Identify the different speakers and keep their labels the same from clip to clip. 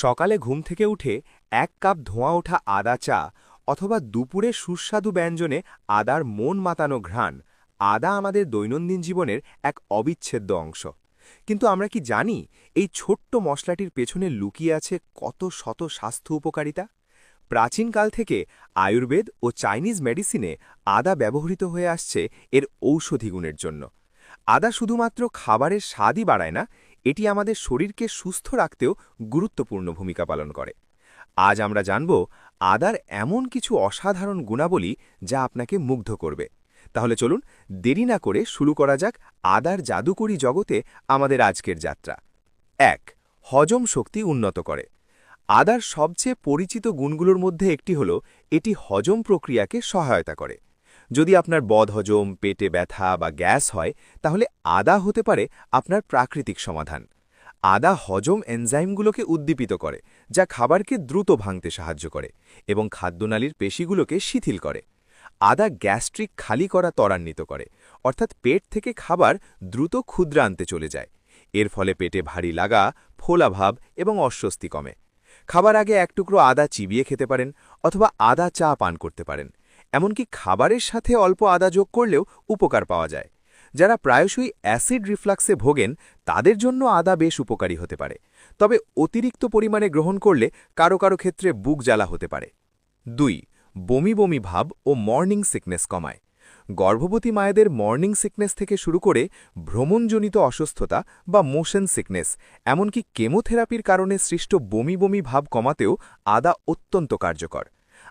Speaker 1: সকালে ঘুম থেকে উঠে এক কাপ ধোঁয়া ওঠা আদা চা অথবা দুপুরে সুস্বাদু ব্যঞ্জনে আদার মন মাতানো ঘ্রাণ আদা আমাদের দৈনন্দিন জীবনের এক অবিচ্ছেদ্য অংশ। কিন্তু আমরা কি জানি এই ছোট্ট মশলাটির পেছনে লুকিয়ে আছে কত শত স্বাস্থ্য উপকারিতা? প্রাচীনকাল থেকে আয়ুর্বেদ ও চাইনিজ মেডিসিনে আদা ব্যবহৃত হয়ে আসছে এর ঔষধি গুণের জন্য। আদা শুধুমাত্র খাবারের স্বাদই বাড়ায় না এটি আমাদের শরীরকে সুস্থ রাখতেও গুরুত্বপূর্ণ ভূমিকা পালন করে। আজ আমরা জানব আদার এমন কিছু অসাধারণ গুণাবলী যা আপনাকে মুগ্ধ করবে। তাহলে চলুন দেরি না করে শুরু করা যাক আদার জাদুকরী জগতে আমাদের আজকের যাত্রা। এক, হজম শক্তি উন্নত করে। আদার সবচেয়ে পরিচিত গুণগুলোর মধ্যে একটি হল এটি হজম প্রক্রিয়াকে সহায়তা করে। যদি আপনার বদহজম, পেটে ব্যথা বা গ্যাস হয়, তাহলে আদা হতে পারে আপনার প্রাকৃতিক সমাধান। আদা হজম এনজাইমগুলোকে উদ্দীপিত করে, যা খাবারকে দ্রুত ভাঙতে সাহায্য করে এবং খাদ্যনালীর পেশিগুলোকে শিথিল করে। আদা গ্যাস্ট্রিক খালি করা ত্বরান্বিত করে, অর্থাৎ পেট থেকে খাবার দ্রুত ক্ষুদ্রান্তে চলে যায়। এর ফলে পেটে ভারী লাগা ফোলাভাব এবং অস্বস্তি কমে। খাবার আগে এক টুকরো আদা চিবিয়ে খেতে পারেন অথবা আদা চা পান করতে পারেন। এমনকি খাবারের সাথে অল্প আদা যোগ করলেও উপকার পাওয়া যায়। যারা প্রায়শই অ্যাসিড রিফ্লাক্সে ভোগেন, তাদের জন্য আদা বেশ উপকারী হতে পারে। তবে অতিরিক্ত পরিমাণে গ্রহণ করলে কারও কারও ক্ষেত্রে বুক জ্বালা হতে পারে। দুই, বমি বমি ভাব ও মর্নিং সিকনেস কমায়। গর্ভবতী মায়েদের মর্নিং সিকনেস থেকে শুরু করে ভ্রমণজনিত অসুস্থতা বা মোশন সিকনেস, এমনকি কেমোথেরাপির কারণে সৃষ্ট বমি বমি ভাব কমাতেও আদা অত্যন্ত কার্যকর।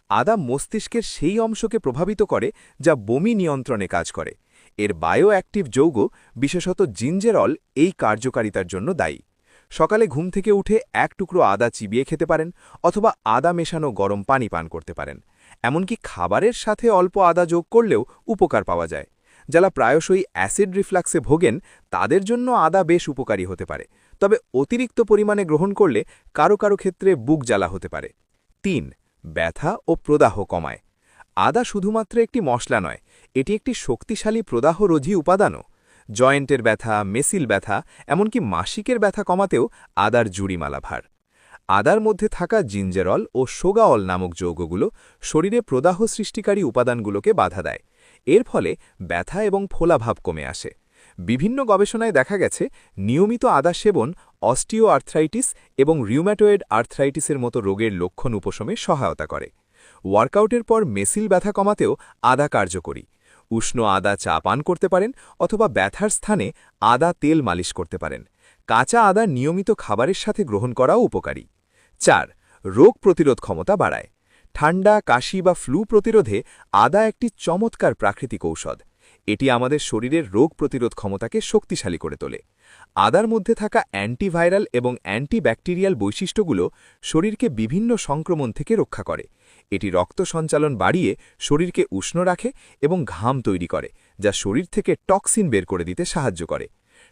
Speaker 1: আদা মস্তিষ্কের সেই অংশকে প্রভাবিত করে যা বমি নিয়ন্ত্রণে কাজ করে। এর বায়ো অ্যাক্টিভ যৌগ, বিশেষত জিঞ্জেরল, এই কার্যকারিতার জন্য দায়ী। সকালে ঘুম থেকে উঠে এক টুকরো আদা চিবিয়ে খেতে পারেন অথবা আদা মেশানো গরম পানি পান করতে পারেন। এমনকি খাবারের সাথে অল্প আদা যোগ করলেও উপকার পাওয়া যায়। যারা প্রায়শই অ্যাসিড রিফ্লাক্সে ভোগেন, তাদের জন্য আদা বেশ উপকারী হতে পারে। তবে অতিরিক্ত পরিমাণে গ্রহণ করলে কারও কারও ক্ষেত্রে বুক জ্বালা হতে পারে। তিন ব্যথা ও প্রদাহ কমায়। আদা শুধুমাত্র একটি মশলা নয়, এটি একটি শক্তিশালী প্রদাহরোধী উপাদানও। জয়েন্টের ব্যথা, মেসিল ব্যথা, এমনকি মাসিকের ব্যথা কমাতেও আদার জুড়িমালা ভার। আদার মধ্যে থাকা জিঞ্জেরল ও সোগাঅল নামক যৌগগুলো শরীরে প্রদাহ সৃষ্টিকারী উপাদানগুলোকে বাধা দেয়। এর ফলে ব্যথা এবং ফোলাভাব কমে আসে। বিভিন্ন গবেষণায় দেখা গেছে, নিয়মিত আদা সেবন অস্টিও আর্থ্রাইটিস এবং রিউম্যাটোয়েড আর্থ্রাইটিসের মতো রোগের লক্ষণ উপশমে সহায়তা করে। ওয়ার্কআউটের পর মেসিল ব্যথা কমাতেও আদা কার্যকরী। উষ্ণ আদা চা পান করতে পারেন অথবা ব্যথার স্থানে আদা তেল মালিশ করতে পারেন। কাঁচা আদা নিয়মিত খাবারের সাথে গ্রহণ করাও উপকারী। চার, রোগ প্রতিরোধ ক্ষমতা বাড়ায়। ঠান্ডা, কাশি বা ফ্লু প্রতিরোধে আদা একটি চমৎকার প্রাকৃতিক ঔষধ। এটি আমাদের শরীরের রোগ প্রতিরোধ ক্ষমতাকে শক্তিশালী করে তোলে। আদার মধ্যে থাকা অ্যান্টিভাইরাল এবং অ্যান্টিব্যাকটেরিয়াল বৈশিষ্ট্যগুলো শরীরকে বিভিন্ন সংক্রমণ থেকে রক্ষা করে। এটি রক্ত সঞ্চালন বাড়িয়ে শরীরকে উষ্ণ রাখে এবং ঘাম তৈরি করে, যা শরীর থেকে টক্সিন বের করে দিতে সাহায্য করে।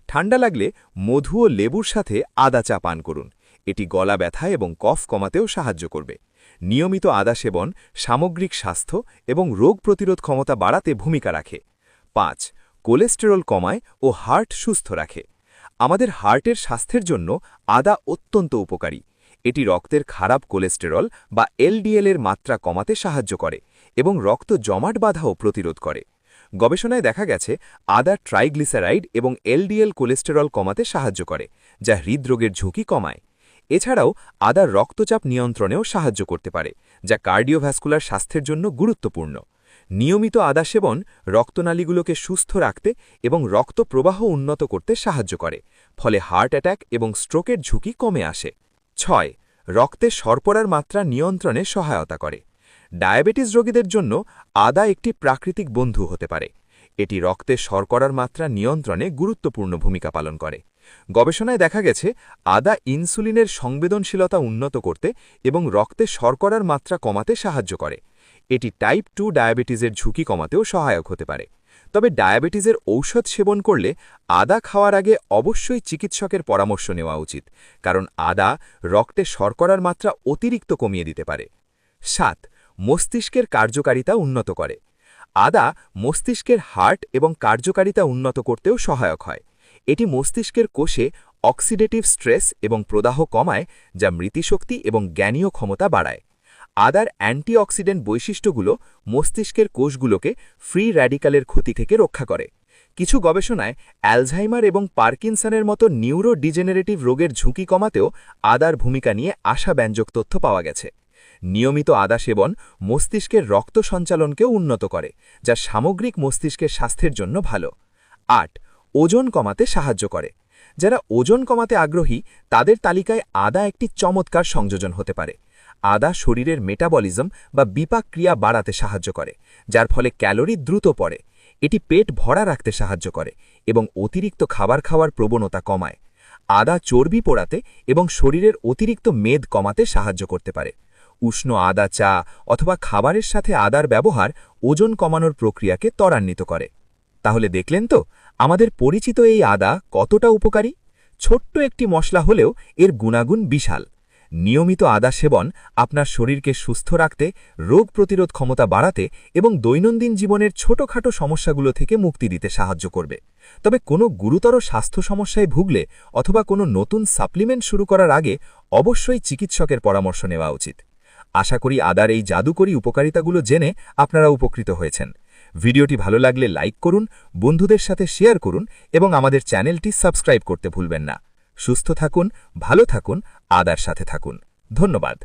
Speaker 1: ঠান্ডা লাগলে মধু ও লেবুর সাথে আদা চা পান করুন। এটি গলা ব্যথা এবং কফ কমাতেও সাহায্য করবে। নিয়মিত আদা সেবন সামগ্রিক স্বাস্থ্য এবং রোগ প্রতিরোধ ক্ষমতা বাড়াতে ভূমিকা রাখে। পাঁচ, কোলেস্টেরল কমায় ও হার্ট সুস্থ রাখে। আমাদের হার্টের স্বাস্থ্যের জন্য আদা অত্যন্ত উপকারী। এটি রক্তের খারাপ কোলেস্টেরল বা এলডিএল এর মাত্রা কমাতে সাহায্য করে এবং রক্ত জমাট বাধাও প্রতিরোধ করে। গবেষণায় দেখা গেছে, আদা ট্রাইগ্লিসারাইড এবং এলডিএল কোলেস্টেরল কমাতে সাহায্য করে, যা হৃদরোগের ঝুঁকি কমায়। এছাড়াও আদার রক্তচাপ নিয়ন্ত্রণেও সাহায্য করতে পারে, যা কার্ডিওভ্যাস্কুলার স্বাস্থ্যের জন্য গুরুত্বপূর্ণ। নিয়মিত আদা সেবন রক্তনালীগুলোকে সুস্থ রাখতে এবং রক্ত প্রবাহ উন্নত করতে সাহায্য করে, ফলে হার্ট অ্যাট্যাক এবং স্ট্রোকের ঝুঁকি কমে আসে। ছয়, রক্তে শর্করার মাত্রা নিয়ন্ত্রণে সহায়তা করে। ডায়াবেটিস রোগীদের জন্য আদা একটি প্রাকৃতিক বন্ধু হতে পারে। এটি রক্তে শর্করার মাত্রা নিয়ন্ত্রণে গুরুত্বপূর্ণ ভূমিকা পালন করে। গবেষণায় দেখা গেছে, আদা ইনসুলিনের সংবেদনশীলতা উন্নত করতে এবং রক্তে শর্করার মাত্রা কমাতে সাহায্য করে। এটি টাইপ টু ডায়াবেটিসের ঝুঁকি কমাতেও সহায়ক হতে পারে। তবে ডায়াবেটিসের ঔষধ সেবন করলে আদা খাওয়ার আগে অবশ্যই চিকিৎসকের পরামর্শ নেওয়া উচিত, কারণ আদা রক্তে শর্করার মাত্রা অতিরিক্ত কমিয়ে দিতে পারে। সাত, মস্তিষ্কের কার্যকারিতা উন্নত করে। আদা মস্তিষ্কের হার্ট এবং কার্যকারিতা উন্নত করতেও সহায়ক হয়। এটি মস্তিষ্কের কোষে
Speaker 2: অক্সিডেটিভ স্ট্রেস এবং প্রদাহ কমায়, যা মৃতিশক্তি এবং জ্ঞানীয় ক্ষমতা বাড়ায়। আদার অ্যান্টিঅক্সিডেন্ট বৈশিষ্ট্যগুলো মস্তিষ্কের কোষগুলোকে ফ্রি র্যাডিক্যালের ক্ষতি থেকে রক্ষা করে। কিছু গবেষণায় অ্যালঝাইমার এবং পার্কিনসনের মতো নিউরো ডিজেনারেটিভ রোগের ঝুঁকি কমাতেও আদার ভূমিকা নিয়ে আশাব্যঞ্জক তথ্য পাওয়া গেছে। নিয়মিত আদা সেবন মস্তিষ্কের রক্ত সঞ্চালনকেও উন্নত করে, যা সামগ্রিক মস্তিষ্কের স্বাস্থ্যের জন্য ভালো। আট, ওজন কমাতে সাহায্য করে। যারা ওজন কমাতে আগ্রহী, তাদের তালিকায় আদা একটি চমৎকার সংযোজন হতে পারে। আদা শরীরের মেটাবলিজম বা বিপাক ক্রিয়া বাড়াতে সাহায্য করে, যার ফলে ক্যালোরি দ্রুত পড়ে। এটি পেট ভরা রাখতে সাহায্য করে এবং অতিরিক্ত খাবার খাওয়ার প্রবণতা কমায়। আদা চর্বি পোড়াতে এবং শরীরের অতিরিক্ত মেদ কমাতে সাহায্য করতে পারে। উষ্ণ আদা চা অথবা খাবারের সাথে আদার ব্যবহার ওজন কমানোর প্রক্রিয়াকে ত্বরান্বিত করে। তাহলে দেখলেন তো, আমাদের পরিচিত এই আদা কতটা উপকারী? ছোট্ট একটি মশলা হলেও এর গুণাগুণ বিশাল। নিয়মিত আদা সেবন আপনার শরীরকে সুস্থ রাখতে, রোগ প্রতিরোধ ক্ষমতা বাড়াতে এবং দৈনন্দিন জীবনের ছোটখাটো সমস্যাগুলো থেকে মুক্তি দিতে সাহায্য করবে। তবে কোনো গুরুতর স্বাস্থ্য সমস্যায় ভুগলে অথবা কোনো নতুন সাপ্লিমেন্ট শুরু করার আগে অবশ্যই চিকিৎসকের পরামর্শ নেওয়া উচিত। আশা করি আদার এই জাদুকরী উপকারিতাগুলো জেনে আপনারা উপকৃত হয়েছেন। ভিডিওটি ভালো লাগলে লাইক করুন, বন্ধুদের সাথে শেয়ার করুন এবং আমাদের চ্যানেলটি সাবস্ক্রাইব করতে ভুলবেন না। সুস্থ থাকুন, ভালো থাকুন আদার সাথে থাকুন। ধন্যবাদ।